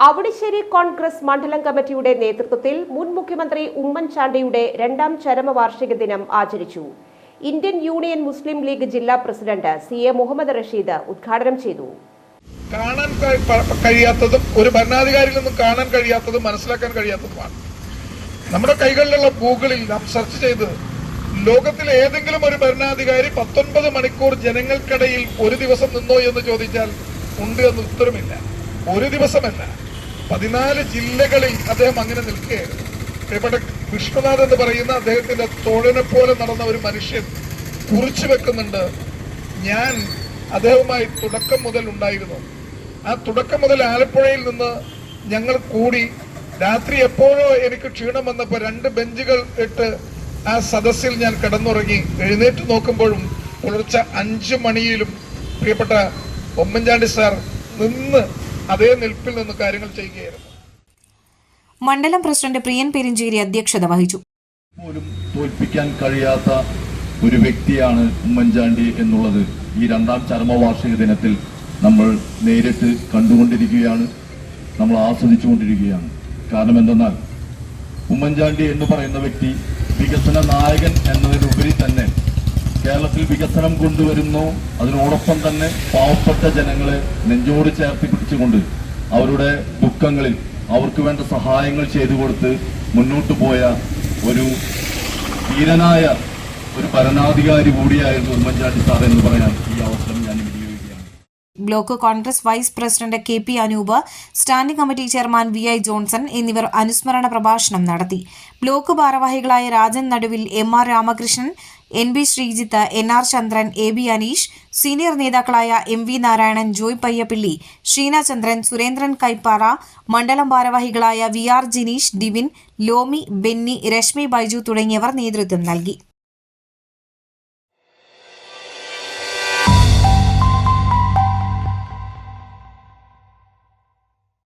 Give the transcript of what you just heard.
അവിടിശ്ശേരി കോൺഗ്രസ് മണ്ഡലം കമ്മിറ്റിയുടെ നേതൃത്വത്തിൽ മുൻ മുഖ്യമന്ത്രി ഉമ്മൻചാണ്ടിയുടെ രണ്ടാം ചരമവാർഷിക ദിനം ആചരിച്ചു. ഇന്ത്യൻ യൂണിയൻ മുസ്ലിം ലീഗ് ജില്ലാ president C A Muhammad Rasheed ഉദ്ഘാടനം ചെയ്തു. കാണാൻ കഴി- കഴിയാത്തതും ഒരു ഭരണാധികാരിയിൽ നിന്നും കാണാൻ കഴിയാത്തതും മനസ്സിലാക്കാൻ കഴിയാത്തതുമാണ്. നമ്മുടെ കൈകളിലുള്ള ഗൂഗിളിൽ നാം സെർച്ച് ചെയ്ത് ലോകത്തിലെ ഏതെങ്കിലും ഒരു ഭരണാധികാരി പത്തൊൻപത് മണിക്കൂർ ജനങ്ങൾക്കിടയിൽ ഒരു ദിവസം നിന്നോ എന്ന് ചോദിച്ചാൽ ഉണ്ട് എന്ന് ഉത്തരമില്ല. ഒരു ദിവസമല്ല. പതിനാല് ജില്ലകളിൽ അദ്ദേഹം അങ്ങനെ നിൽക്കുകയായിരുന്നു പ്രിയപ്പെട്ട വിഷ്ണുനാഥ് എന്ന് പറയുന്ന അദ്ദേഹത്തിന്റെ തോഴനെ പോലെ നടന്ന ഒരു മനുഷ്യൻ കുറിച്ചു വെക്കുന്നുണ്ട്. ഞാൻ അദ്ദേഹവുമായി തുടക്കം മുതൽ ഉണ്ടായിരുന്നു. ആ തുടക്കം മുതൽ ആലപ്പുഴയിൽ നിന്ന് ഞങ്ങൾ കൂടി. രാത്രി എപ്പോഴോ എനിക്ക് ക്ഷീണം വന്നപ്പോൾ രണ്ട് ബെഞ്ചുകൾ ഇട്ട് ആ സദസ്സിൽ ഞാൻ കിടന്നുറങ്ങി. എഴുന്നേറ്റ് നോക്കുമ്പോഴും പുലർച്ചെ അഞ്ചു മണിയിലും പ്രിയപ്പെട്ട ഉമ്മൻചാണ്ടി സാർ നിന്ന് അതേ നിൽപ്പിൽ നിന്ന് കാര്യങ്ങൾ ചെയ്യുകയായിരുന്നു. മണ്ഡലം പ്രസിഡന്റ് പ്രിയൻ പെരിഞ്ചേരി അധ്യക്ഷത വഹിച്ചു. പോലും തോൽപ്പിക്കാൻ കഴിയാത്ത ഒരു വ്യക്തിയാണ് ഉമ്മൻചാണ്ടി എന്നുള്ളത് ഈ രണ്ടാം ചരമവാർഷിക ദിനത്തിൽ നമ്മൾ നേരിട്ട് കണ്ടുകൊണ്ടിരിക്കുകയാണ്. നമ്മൾ ആസ്വദിച്ചുകൊണ്ടിരിക്കുകയാണ്. കാരണം എന്തെന്നാൽ ഉമ്മൻചാണ്ടി എന്ന് പറയുന്ന വ്യക്തി വികസന നായകൻ എന്നതിനുപരി തന്നെ കേരളത്തിൽ വികസനം കൊണ്ടുവരുന്നു. അതിനോടൊപ്പം തന്നെ പാവപ്പെട്ട ജനങ്ങളെ നെഞ്ചോട് ചേർത്തി പിടിച്ചുകൊണ്ട് അവരുടെ ദുഃഖങ്ങളിൽ അവർക്ക് വേണ്ട സഹായങ്ങൾ ചെയ്തു കൊടുത്ത് മുന്നോട്ട് പോയ ഒരു ധീരനായ ഒരു ഭരണാധികാരി കൂടിയായിരുന്നു ഉമ്മൻചാണ്ടി സാർ എന്ന് പറയാൻ ഈ അവസരം block Congress vice president K P Anoop standing committee chairman V I Johnson എന്നിവർ അനുസ്മരണ പ്രഭാഷണം നടത്തി. ബ്ലോക്ക് ഭാരവാഹികളായ Rajan Naduvil M R Ramakrishnan N B Sreejith N R Chandran A B Aneesh senior നേതാക്കളായ എം വി നാരായണൻ ജോയ് പയ്യപ്പിള്ളി ഷീന ചന്ദ്രൻ സുരേന്ദ്രൻ കൈപ്പാറ മണ്ഡലം ഭാരവാഹികളായ V R Jineesh Divin ലോമി Benny Reshmi Baiju തുടങ്ങിയവർ നേതൃത്വം നൽകി.